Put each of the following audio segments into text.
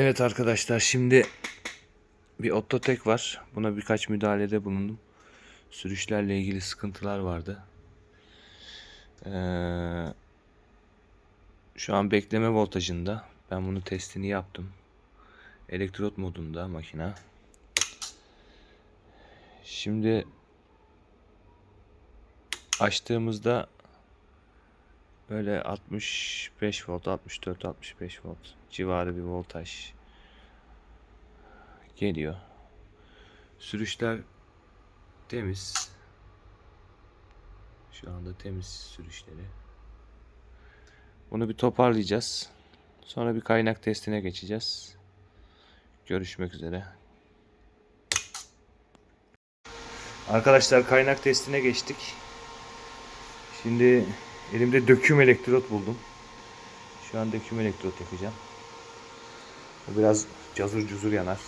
Evet arkadaşlar şimdi bir ototek var. Buna birkaç müdahalede bulundum. Sürüşlerle ilgili sıkıntılar vardı. Ee, şu an bekleme voltajında. Ben bunu testini yaptım. Elektrot modunda makina. Şimdi açtığımızda böyle 65 volt, 64, 65 volt civarı bir voltaj geliyor. Sürüşler temiz. Şu anda temiz sürüşleri. Bunu bir toparlayacağız. Sonra bir kaynak testine geçeceğiz. Görüşmek üzere. Arkadaşlar kaynak testine geçtik. Şimdi elimde döküm elektrot buldum. Şu an döküm elektrot yapacağım. Biraz cazur cuzur yanar.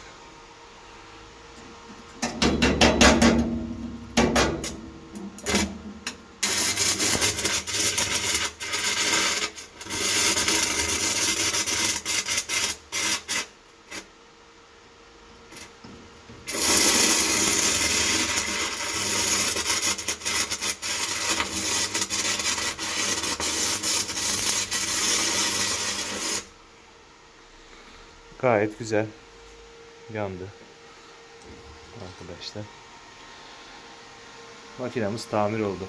Gayet güzel. Yandı. Arkadaşlar. Makinamız tamir oldu.